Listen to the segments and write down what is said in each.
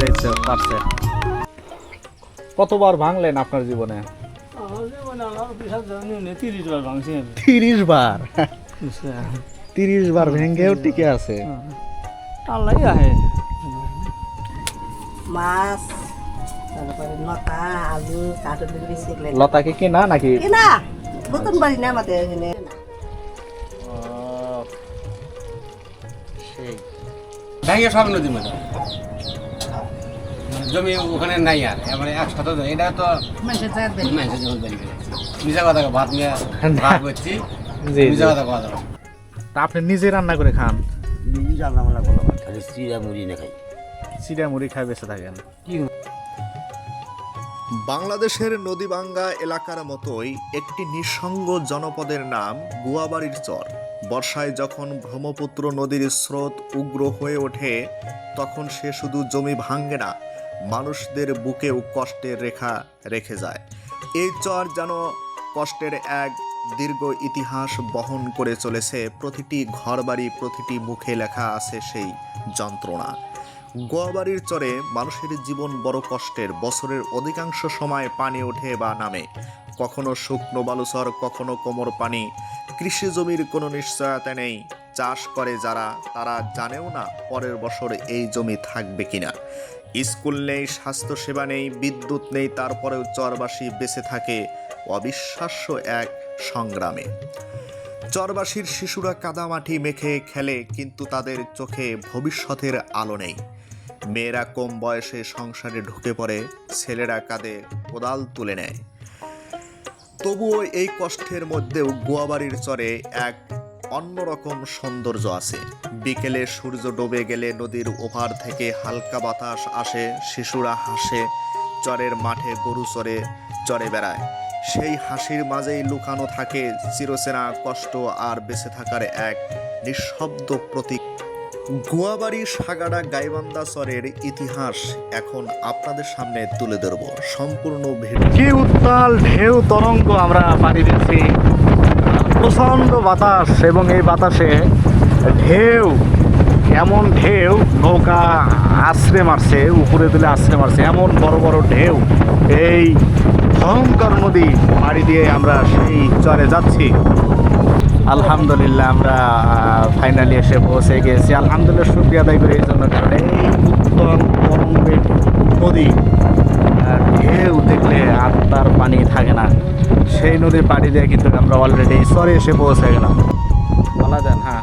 করতে ইচ্ছে পারছে। কতবার ভাঙলেন আপনার জীবনে? তিরিশ বার তিরিশ বার? বার ভেঙ্গেও টিকে আছে। হ্যাঁ। আল্লাহ আহে। মাছ লতা আলু কিনা নাকি? না নতুন বাড়ি না আমাদের এখানে। সেই। ভেঙে সব নদীর মধ্যে। জমি ওখানে নাই আর এবারে একসাথে তো- এটা তো মানুষের জমি গেছে কথা ভাত নিয়ে ভাত করছি। জি। কথা কথা তা আপনি নিজে রান্না করে খান? নিজে রান্না বান্না করলাম খালি চিড়া মুড়ি না খাই। চিড়া মুড়ি খাই বেঁচে থাকেন। বাংলাদেশের নদীবাঙ্গা এলাকার মতোই একটি নিঃসঙ্গ জনপদের নাম গুয়াবাড়ির চর। বর্ষায় যখন ব্রহ্মপুত্র নদীর স্রোত উগ্র হয়ে ওঠে তখন সে শুধু জমি ভাঙ্গে না মানুষদের বুকেও কষ্টের রেখা রেখে যায়। এই চর যেন কষ্টের এক দীর্ঘ ইতিহাস বহন করে চলেছে। প্রতিটি ঘরবাড়ি, প্রতিটি মুখে লেখা আছে সেই যন্ত্রণা। গোয়াবাড়ির চরে মানুষের জীবন বড় কষ্টের। বছরের অধিকাংশ সময় পানি ওঠে বা নামে। কখনো শুকনো বালুচর, কখনো কোমর পানি। কৃষি জমির কোনো নিশ্চয়তা নেই। চাষ করে যারা, তারা জানেও না পরের বছর এই জমি থাকবে কিনা। স্কুল নেই, স্বাস্থ্যসেবা নেই, বিদ্যুৎ নেই, তারপরেও চরবাসী বেঁচে থাকে অবিশ্বাস্য এক সংগ্রামে। চরবাসীর শিশুরা কাদামাটি মেখে খেলে, কিন্তু তাদের চোখে ভবিষ্যতের আলো নেই। মেয়েরা কম বয়সে সংসারে ঢুকে পড়ে, ছেলেরা কাঁধে কোদাল তুলে নেয়। তবুও এই কষ্টের মধ্যেও গোয়াবাড়ির চরে এক অন্যরকম সৌন্দর্য আছে। বিকেলে সূর্য ডুবে গেলে নদীর ওপার থেকে হালকা বাতাস আসে, শিশুরা হাসে, চরের মাঠে গরু চরে চরে বেড়ায়। সেই হাসির মাঝেই লুকানো থাকে চিরচেনা কষ্ট আর বেঁচে থাকার এক নিঃশব্দ প্রতীক। গুয়াবাড়ি সাগাড়া গাইবান্ধা চরের ইতিহাস এখন আপনাদের সামনে তুলে ধরব। সম্পূর্ণ কি উত্তাল ঢেউ তরঙ্গ আমরা পাড়ি দিচ্ছি প্রচণ্ড বাতাস এবং এই বাতাসে ঢেউ এমন ঢেউ, নৌকা আশ্রে মারছে, উপরে তুলে আশ্রে মারছে, এমন বড় বড় ঢেউ। এই ভয়ঙ্কর নদী পাড়ি দিয়ে আমরা সেই চরে যাচ্ছি। আলহামদুলিল্লাহ, আমরা ফাইনালি এসে পৌঁছে গেছি। আলহামদুলিল্লাহ, শুক্রিয়া আদায় করি এই জন্য কারণ। এই তরঙ্গের নদী। ঢেউ দেখলে আত্মার পানি থাকে না। সেই নদীর পাড়ি দিয়ে কিন্তু আমরা অলরেডি সরে এসে পৌঁছে গেলাম। বলা যান হ্যাঁ।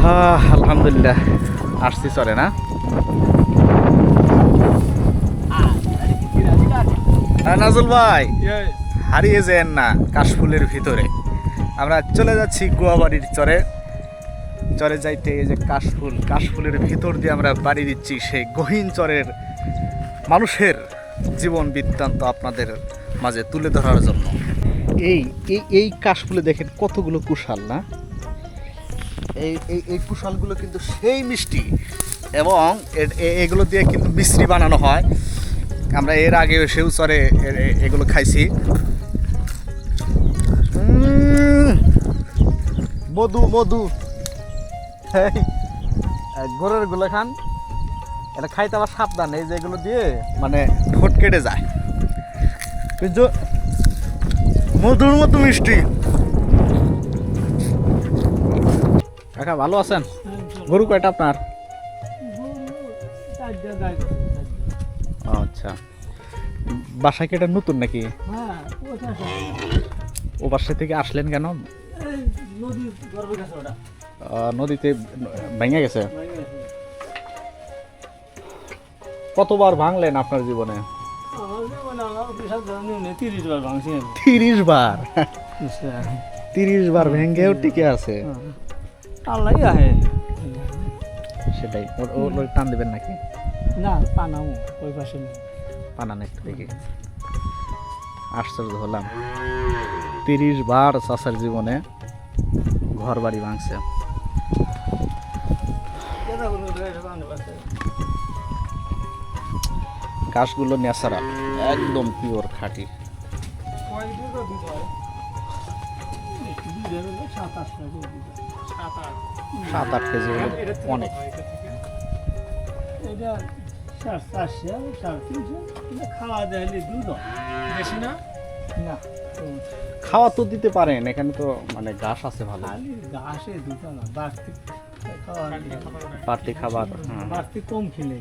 হ্যাঁ আলহামদুলিল্লাহ আসছি চলে হ্যাঁ, নাজুল ভাই হারিয়ে যেন না কাশফুলের ভিতরে। আমরা চলে যাচ্ছি গোয়াবাড়ির চরে। চরে যাইতে এই যে কাশফুল, কাশফুলের ভিতর দিয়ে আমরা বাড়ি দিচ্ছি সেই গহীন চরের মানুষের জীবন বৃত্তান্ত আপনাদের মাঝে তুলে ধরার জন্য। এই এই এই কাশফুলে দেখেন কতগুলো কুশাল, না? এই এই এই কুশালগুলো কিন্তু সেই মিষ্টি এবং এগুলো দিয়ে কিন্তু মিষ্টি বানানো হয়। আমরা এর আগে সেও চরে এগুলো খাইছি। মধু মধু। গরুরগুলো খান। এটা খাইতে আবার সাবধান, এই যেগুলো দিয়ে মানে ঠোঁট কেটে যায়। কিন্তু মধুর মতো মিষ্টি। কাকা, ভালো আছেন? গরু কয়টা আপনার। আচ্ছা। বাসা কি এটা নতুন নাকি? ও বাসা থেকে আসলেন কেন? নদীতে ভেঙে গেছে। কতবার ভাঙলেন আপনার জীবনে? তিরিশ বার তিরিশ বার? ভেঙ্গেও টিকে আছে। হ্যাঁ। আল্লাহ আহে। সেটাই। ওর- টান দেবেন নাকি? না পানাও ওই পাশে নেই। পানান একটু দেখি। আশ্চর্য হলাম। তিরিশ বার চাষার জীবনে ঘর বাড়ি ভাঙছে। কাশগুলো ন্যাচারাল, একদম পিওর খাঁটি। সাত আট কেজি হলে অনেক। খাওয়া তো দিতে পারেন, এখানে তো মানে ঘাস আছে ভালো। ঘাসে দুটো না বাড়তি খাবার হ্যাঁ। বাড়তি কম খেলে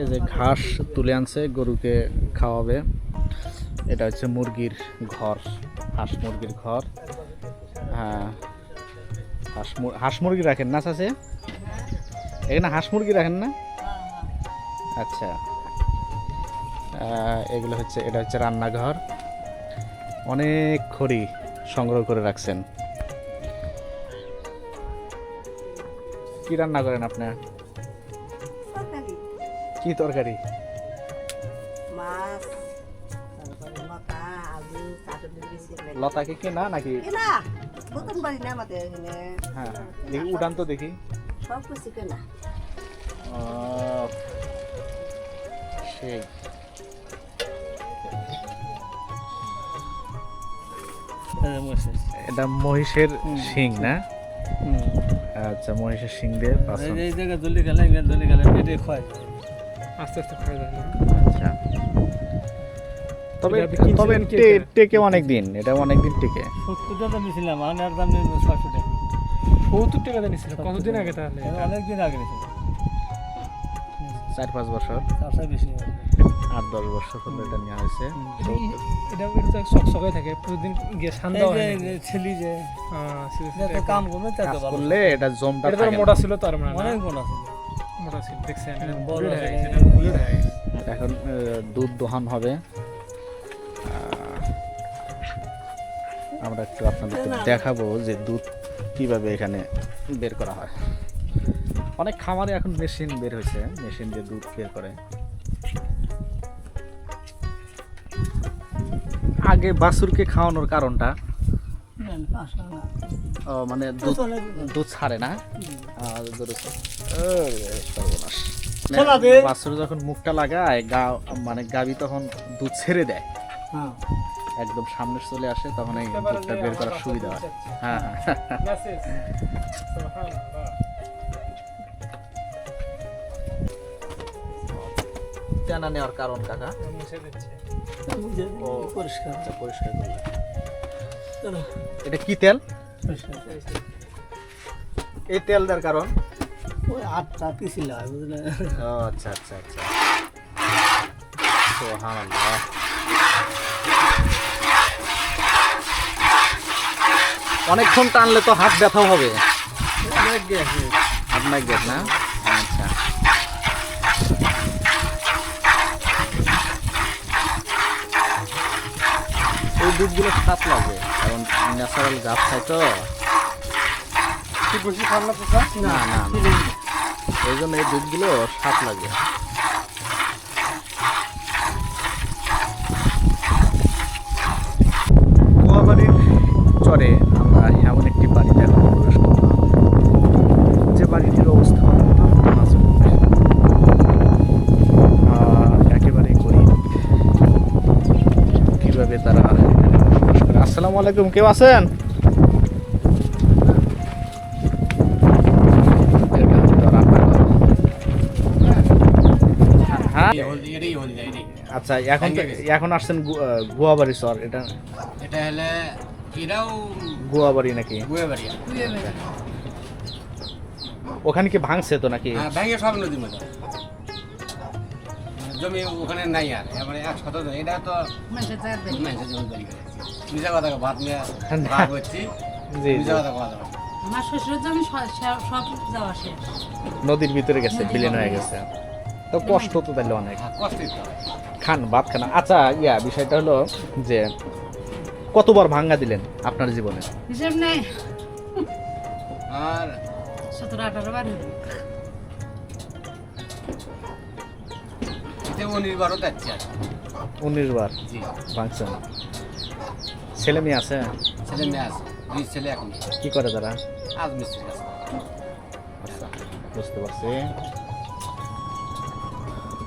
এই যে ঘাস তুলে আনছে গরুকে খাওয়াবে। এটা হচ্ছে মুরগির ঘর হাঁস মুরগির ঘর। হ্যাঁ হাঁস হাঁস মুরগি রাখেন না চাষে এখানে হাঁস মুরগি রাখেন না? আচ্ছা। এগুলো হচ্ছে এটা হচ্ছে রান্নাঘর। অনেক খড়ি সংগ্রহ করে রাখছেন। কি রান্না করেন আপনার কি তরকারি? মাছ লতাকে কেনা নাকি? কেনা না আমাদের হ্যাঁ হ্যাঁ। দেখি উঠান তো দেখি। সব কিছু কেনা। সেই। এটা মহিষের শিং না? আচ্ছা মহিষের শিং দিয়ে। এই জায়গায় দলি গেলে দলি গেলে পেটে খয় আস্তে আস্তে খয় যায় না। আচ্ছা। তবে তবে টে- টেকে অনেক দিন এটা অনেক দিন টেকে। সত্তর টাকা নিয়েছিলাম আর এর দাম ছয়শো টাকা। সত্তর টাকা জানিস কতদিন আগে তাহলে? অনেক দিন আগে নিয়েছিলাম। চার পাঁচ বছর। বেশি আট দশ বছর হলো এটা নেওয়া হয়েছে। তো এটা এটা তো থাকে প্রতিদিন গিয়ে ঠান্ডা হয় যে- না। যে ছেলি যে হ্যাঁ, সেটা- যে সেটা তো কাম করবে তাই ভালো করলে এটা জমটা এটা তো থাকে না। মোটা ছিল তার মানে অনেক মনে আছে মোটা ছিল দেখছেন বড় হয়ে গেছে, এটা বুলেট হয়ে গেছে। এখন দুধ দোহান হবে। আমরা একটু আপনাদেরকে দেখাবো যে দুধ কীভাবে এখানে বের করা হয়। অনেক খামারে এখন মেশিন বের হয়েছে মেশিন দিয়ে দুধ বের করে। আগে বাছুরকে খাওয়ানোর কারণটা? মানে দুধ ছাড়ে না? চলা বাছুর যখন মুখটা লাগায় গা মানে গাবি তখন দুধ ছেড়ে দেয়। হ্যাঁ। একদম সামনে চলে আসে তখন এই দুধটা বের করার সুবিধা হয়। হ্যাঁ হ্যাঁ। টানা নেওয়ার কারণ কাকা? ও। পরিষ্কার। আচ্ছা পরিষ্কার এটা কি তেল? এই তেল দেওয়ার কারণ? ওই আটটা পিছিল ও আচ্ছা আচ্ছা আচ্ছা। সুবহানাল্লাহ। অনেকক্ষণ টানলে তো হাত ব্যথাও হবে। আপনার গেট না? আচ্ছা এই দুধগুলো স্বাদ লাগে কারণ ন্যাচারাল গাছ খায় তো। না না। এই জন্য এই দুধগুলো স্বাদ লাগে। আসসালামু আলাইকুম কেউ আছেন। হ্যাঁ? আচ্ছা এখন তো এখন আসছেন গুয়াবাড়ি চর এটা এটা হলে এটাও গুয়াবাড়ি নাকি? গুয়ে ওখানে কি ভাঙছে তো নাকি? হ্যাঁ ভেঙে সব নদীর মধ্যে। জমি ওখানে নাই আর। মানে এক শত। এটা তো মানুষের জমি বাড়ি। করে নিজে কথা ভাত নিয়ে ভাগ করছি জি নিজে জি। কথা কথা আমার শ্বশুরের জমি সব সব যাওয়া শেষ। নদীর ভিতরে গেছে বিলীন হয়ে গেছে। তো কষ্ট তো তাহলে অনেক। হ্যাঁ, খান ভাত খান। আচ্ছা ইয়া বিষয়টা হলো যে কতবার ভাঙ্গা দিলেন আপনার জীবনে? হিসেব নেই। আর সতেরো আঠারো বার এতে অনির্বারও যাচ্ছে আর। উনিশ বার জি। ভাঙছেন ছেলে মেয়ে আছে? ছেলে মেয়ে আছে। দুই ছেলে এখন কি করে তারা? আজ মিস্ত্রি আছে আচ্ছা বুঝতে পারছি।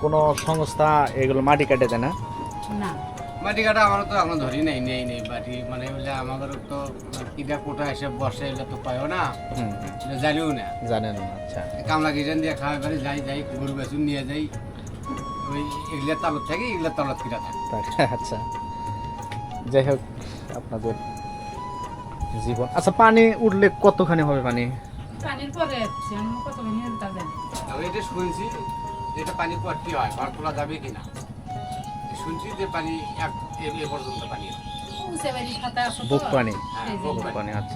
কোনো সংস্থা এগুলো মাটি কাটে দেয় না? না। মাটি কাটা আমরা তো এখন ধরি নাই নেই নেই বাটি মানে বলে আমাদের তো কিটা কোটা এসে বসে এলে তো পাইও না। জানিও না। জানেন না আচ্ছা। কামলা কিচেন দিয়ে খাওয়া পারে যাই যাই গরু বেসুন নিয়ে যাই। ওই এগুলো তালত থাকে এগুলো তালত কিনা থাকে। আচ্ছা। যাই হোক আপনাদের জীবন। আচ্ছা পানি উঠলে কতখানি হবে পানি? পানির পরে যাচ্ছে আমি কত মিনিট তা জানি আমি এটা শুনছি যেটা পানি পড়তে হয় ঘর তোলা যাবে কিনা শুনছি যে পানি এক এ- এ পর্যন্ত পানি। উঁচে বাড়ি খাতা আসো তো। বুক পানি? এই যে বুক বুক পানি। পানি।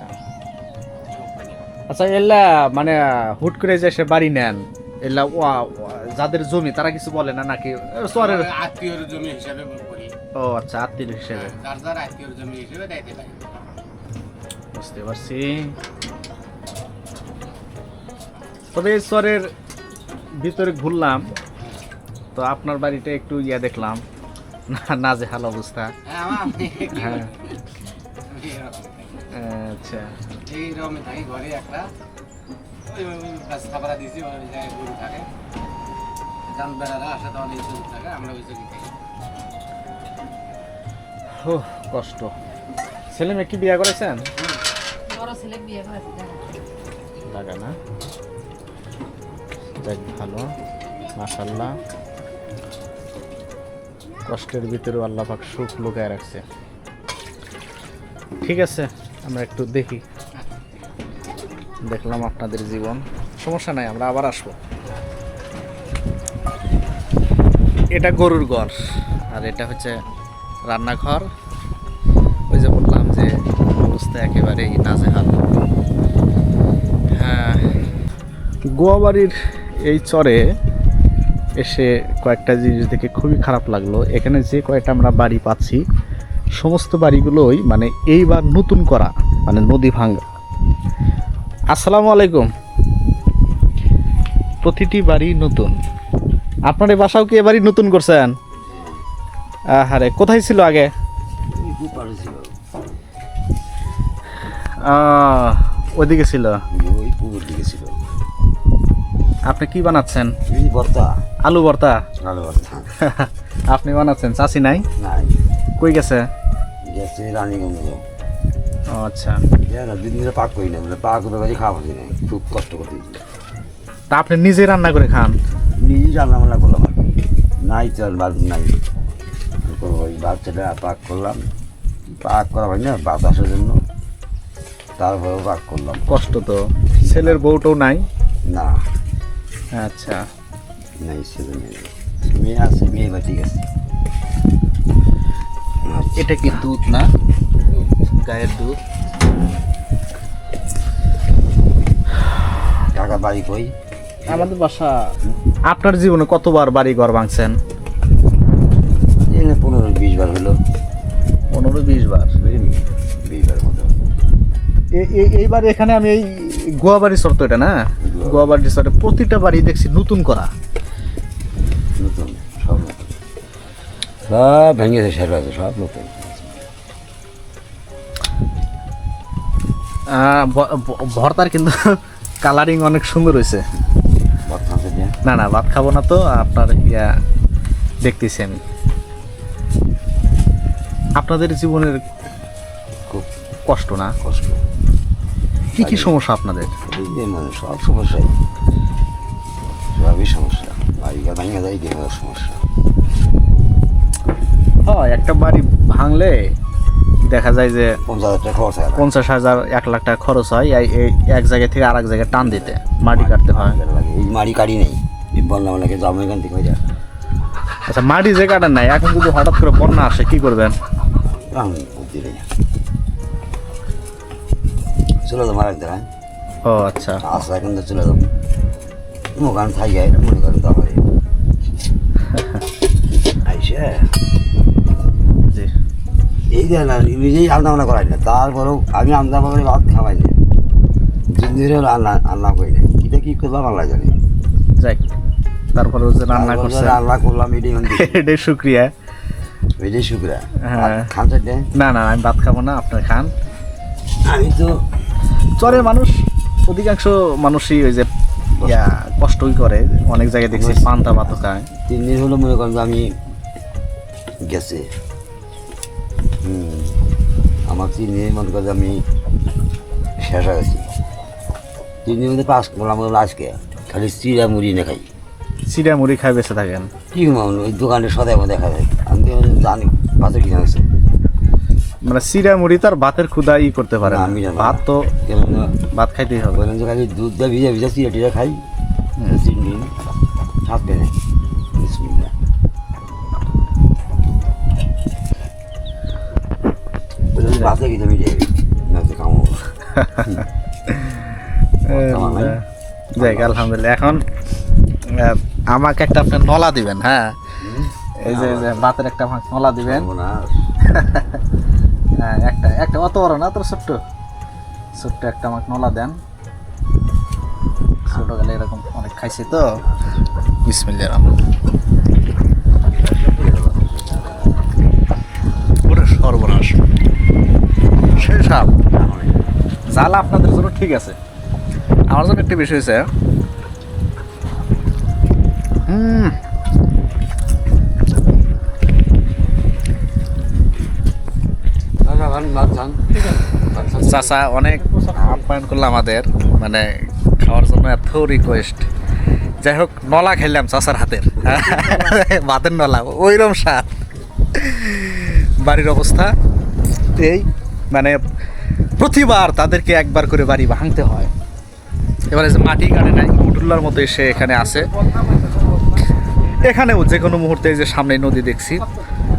আচ্ছা এলা মানে হুট করে যে সে বাড়ি নেন এলা ওয়া- যাদের জমি তারা কিছু বলে না নাকি? আমরা আত্মীয়র জমি হিসাবে করি ও আচ্ছা আত্মীয় হিসেবে। যার যার আত্মীয়র জমি হিসেবে দায়িত্ব পাই বুঝতে পারছি। তবে এই চরের ভিতরে ঘুরলাম তো আপনার বাড়িটা একটু ইয়া দেখলাম। না নাজেহাল অবস্থা। হ্যাঁ হ্যাঁ। করি? আমি এরকম থাকি। আচ্ছা। ঘরে একটা দিয়েছি থাকে। ধান বেড়ারা আসে তখন এই চোখ থাকে আমরা ওই চোখে থাকি কষ্ট। ছেলে মেয়ে কি বিয়া করেছেন? বড় ছেলে বিয়ে করেছে জানো। না। যাক ভালো। মাশাল্লাহ কষ্টের ভিতরে আল্লাহ পাক সুখ লুকায় রাখছে। ঠিক আছে আমরা একটু দেখি। দেখলাম আপনাদের জীবন। সমস্যা নাই আমরা আবার আসব। এটা গরুর ঘর। আর এটা হচ্ছে রান্নাঘর। ওই যে বললাম যে অবস্থা একেবারেই নাজেহাল। হ্যাঁ গোয়াবাড়ির এই চরে এসে কয়েকটা জিনিস দেখে খুবই খারাপ লাগল। এখানে যে কয়েকটা আমরা বাড়ি পাচ্ছি, সমস্ত বাড়িগুলোই মানে এইবার নতুন করা মানে নদী ভাঙ্গা আসসালামু আলাইকুম। প্রতিটি বাড়ি নতুন। আপনার এই বাসাও কি এবারই নতুন করছেন? আহারে কোথায় ছিল আগে? ওইদিকে ছিল। ওই পুকুর দিকে ছিল আপনি কি বানাচ্ছেন? আলু ভর্তা? ভালো বর্তা আপনি বানাচ্ছেন চাষি নাই? নাই। কই গেছে? গেছে রানীগঞ্জ। ও আচ্ছা। পাক করি না পাক করে বাড়ি খাওয়া খুব কষ্ট করতে তা আপনি নিজে রান্না করে খান? নিজেই বান্না করলাম আর কি। নাই চল ভাত নাই। ওই বাচ্চাটা পাক করলাম। পাক করা হয় না বাতাসের জন্য। তারপরেও পাক করলাম। কষ্ট তো। ছেলের বউটাও নাই? না। আচ্ছা। নাই ছেলে মেয়ে মেয়ে আছে মেয়ে বা ঠিক আছে। এটা কি দুধ না? গায়ের দুধ? টাকা বাড়ি কই? আমাদের বাসা আপনার জীবনে কতবার বাড়ি ঘর ভাঙছেন পনেরো বিশ বার হলো। পনেরো বিশ বার? বিশ বার মতো। এইবার এখানে আমি এই গোয়াবাড়ি শর্ত এটা না? গোয়াবাড়ি শর্তে প্রতিটা বাড়ি দেখছি নতুন করা। নতুন সব নতুন। সব ভেঙেছে সেটা আছে সব নতুন। ভর্তার কিন্তু কালারিং অনেক সুন্দর হয়েছে। না না ভাত খাব না তো আপনার ইয়া দেখতেছি আমি। আপনাদের জীবনের খুব কষ্ট না? কষ্ট। কি কি সমস্যা আপনাদের? মানে সব সমস্যাই সবই সমস্যা। বাড়ি ভাঙা যায় কি সমস্যা। হয় একটা বাড়ি ভাঙলে দেখা যায় যে পঞ্চাশ হাজার এক লাখ টাকা খরচ হয় এক জায়গা থেকে আর এক জায়গায় টান দিতে। মাটি কাটতে হয়। এই মাটি কাটি নেই। বন্যা লাগে যাব এখান থেকে হয়ে যায় আচ্ছা মাটি যে কাটার নাই এখন যদি হঠাৎ করে বন্যা আসে কি করবেন? চলে যাব আর একটা ও আচ্ছা। আসা এখন তো চলে যাব। থাই যায় মনে করেন তারপরে আইসে। এই যে না নিজেই রান্না বান্না করাই না তারপরেও আমি রান্না করে ভাত খাওয়াই না। জিন্দিরে রান্না রান্না করি না। এটা কি করলাম আল্লাহ জানি? যাই তারপরে যে রান্না করছে। রান্না করলাম এটাই এটাই শুক্রিয়া। এটাই শুক্রা হ্যাঁ। খান না না আমি ভাত খাব না আপনার খান। আমি তো চরের মানুষ অধিকাংশ মানুষই ওই যে ইয়া কষ্টই করে। অনেক জায়গায় দেখছি পান্তা ভাত খায়। তিন দিন হলো মনে করেন যে আমি গেছে। আমার চিনি মনে করে আমি শেষ হয়ে গেছি। চিনি মধ্যে পাস করলাম আজকে। খালি চিরা মুড়ি না খাই। চিড়া মুড়ি খাই বেঁচে থাকেন। কি মামুন ওই দোকানে সদাই দেখা যায়। আমি জানি পাশে কিনে গেছে মানে চিড়া মুড়ি তার ভাতের ক্ষুদা ই করতে পারে। আমি ভাত তো ভাত খাইতেই হবে। খালি দুধ দিয়ে ভিজা ভিজা চিরা টিরা খাই। চিনি সাত পেনে বিসমিল্লাহ। বললাম, ভাতে কি তুমি না তো কামো? যাই আলহামদুলিল্লাহ। এখন আমাকে একটা আপনি নলা দিবেন হ্যাঁ? এই যে এই যে ভাতের একটা আমাকে নলা দিবেন। হ্যাঁ একটা একটা অত বড় না তোর ছোট্ট? ছোট্ট একটা আমাকে নলা দেন। ছোটবেলা এরকম অনেক খাইছি তো। বিসমিল্লাহ রহমান সর্বনাশ। শেষ আপ জ্বালা আপনাদের জন্য ঠিক আছে। আমার জন্য একটু বেশি হয়েছে। চাচা, অনেক আপ্যায়ন করল আমাদের মানে খাওয়ার জন্য এত রিকোয়েস্ট যাই হোক, নলা খেললাম চাচার হাতের। ভাতের নলা, ওইরকম স্বাদ। বাড়ির অবস্থা, এই মানে প্রতিবার তাদেরকে একবার করে বাড়ি ভাঙতে হয়। এবারে যে মাটি কাটে নাই উটুল্লার মতো এসে এখানে আসে এখানেও যে কোনো মুহূর্তে যে সামনে নদী দেখছি,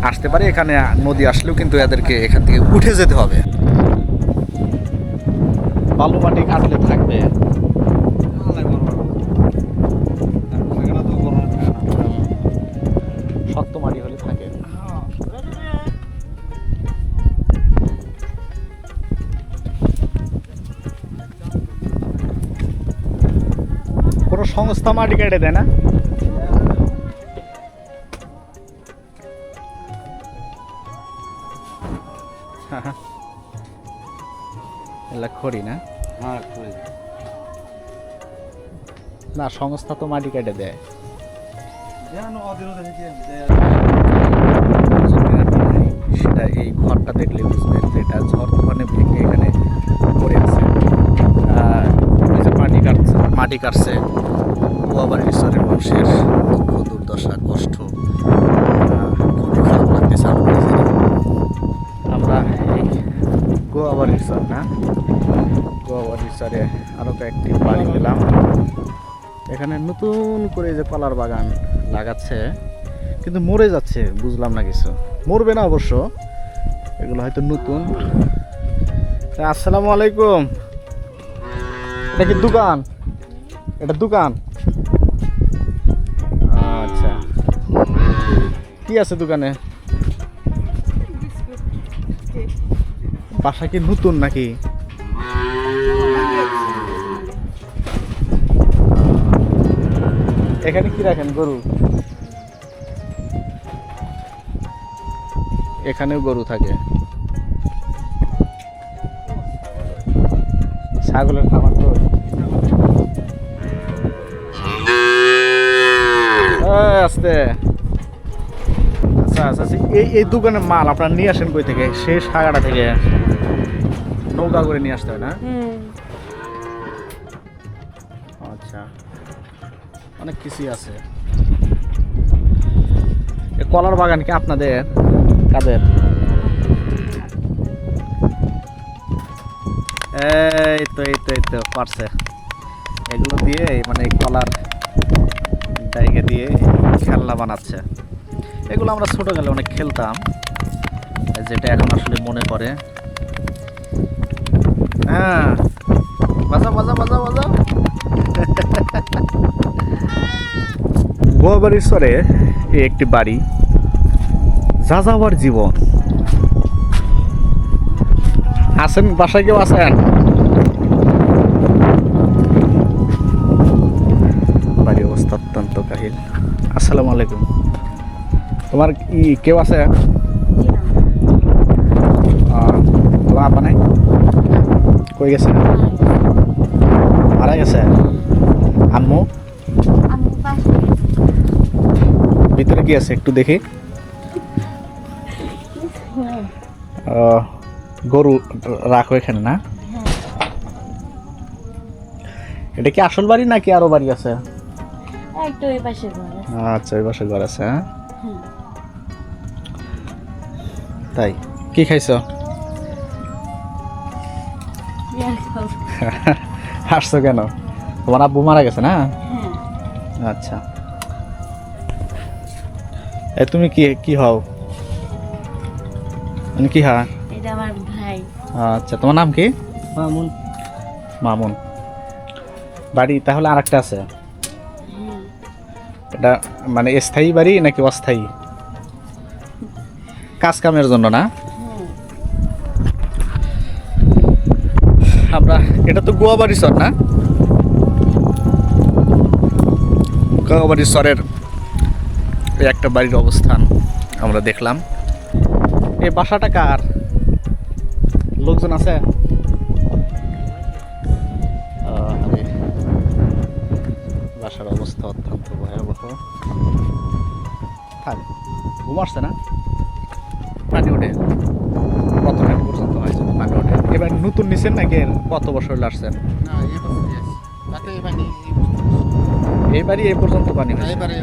আসতে পারে। এখানে নদী আসলেও কিন্তু এদেরকে এখান থেকে উঠে যেতে হবে। বালু মাটি কাটলে থাকবে। সংস্থা মাটি কেটে দেয় না? এলা খড়ি না? হ্যাঁ না সংস্থা তো মাটি কেটে দেয়। সেটা এই ঘরটা দেখলে বুঝবেন যে এটা ঝড় তুফানে ভেঙে এখানে পড়ে আছে। মাটি কাটছে মাটি কাটছে। আবার ঈশ্বরের মানুষের দুঃখ, দুর্দশা, কষ্ট খুবই খারাপ লাগতেছে আমার এই গোয়াবার ঈশ্বর না? গোয়াবার ঈশ্বরে আরও কয়েকটি বাড়ি পেলাম। এখানে নতুন করে যে কলার বাগান লাগাচ্ছে, কিন্তু মরে যাচ্ছে, বুঝলাম না কিছু। মরবে না অবশ্য, এগুলো হয়তো নতুন। আসসালামু আলাইকুম। এটা কি দোকান? এটা দোকান? কি আছে দোকানে? বাসা কি নতুন নাকি? এখানে কি রাখেন গরু? এখানেও গরু থাকে। ছাগলের খাবার তো। আস্তে। আচ্ছা এই এই দোকানের মাল আপনারা নিয়ে আসেন কই থেকে? সেই সাগাটা থেকে। নৌকা করে নিয়ে আসতে হয় না? আচ্ছা। অনেক কিছুই আছে। কলার বাগান কি আপনাদের? কাদের? এই তো এই তো এই তো পারছে। এগুলো দিয়ে মানে কলার ডাইকে দিয়ে খেলনা বানাচ্ছে। এগুলো আমরা ছোটবেলায় অনেক খেলতাম। যেটা এখন আসলে মনে পড়ে। হ্যাঁ। বাজা বাজা বাজা বাজা গোয়াবাড়িশ্বরে এই একটি বাড়ি। যা যাযাবার জীবন। আছেন, বাসায় কেউ আছেন? বাড়ির অবস্থা অত্যন্ত কাহিল। আসসালামু আলাইকুম। তোমার কি কেউ আছে? তোমার আপা নাই? কই গেছে? মারা গেছে? আম্মু? ভিতরে কি আছে? একটু দেখি। গরু রাখো এখানে না? এটা কি আসল বাড়ি নাকি আরও বাড়ি আছে। আচ্ছা ওই পাশে ঘর আছে হ্যাঁ? তাই? কি খাইছ। হাসছো কেন? তোমার আব্বু মারা গেছে না? হ্যাঁ। আচ্ছা। এ তুমি কি কি হও? মানে কি হ্যাঁ এটা আমার ভাই। আচ্ছা তোমার নাম কি? মামুন। মামুন। বাড়ি তাহলে আর একটা আছে? হ্যাঁ। এটা মানে স্থায়ী বাড়ি নাকি অস্থায়ী? কাজ কামের জন্য না? আমরা, এটা তো গোয়াবাড়ি চর না? গোয়াবাড়ি এই একটা বাড়ির অবস্থান আমরা দেখলাম। এই বাসাটা কার? লোকজন আছে? বাসার অবস্থা অত্যন্ত ভয়াবহ। থাক, ঘুম আসছে না? পানি ওঠে কত টাকা পর্যন্ত হয় পানি ওঠে এবার নতুন নিছেন নাকি কত বছর হলো আসছেন? না এ পর্যন্ত পানি এবারে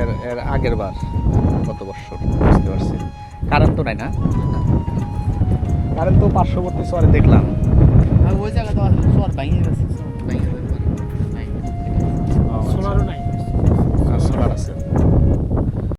এর এর আগের বার কত বছর? বুঝতে পারছি। কারেন্ট তো নাই না? কারেন্ট তো পার্শ্ববর্তী শহরে দেখলাম। আর ওই জায়গা তো আর সর ভাঙিয়ে গেছে।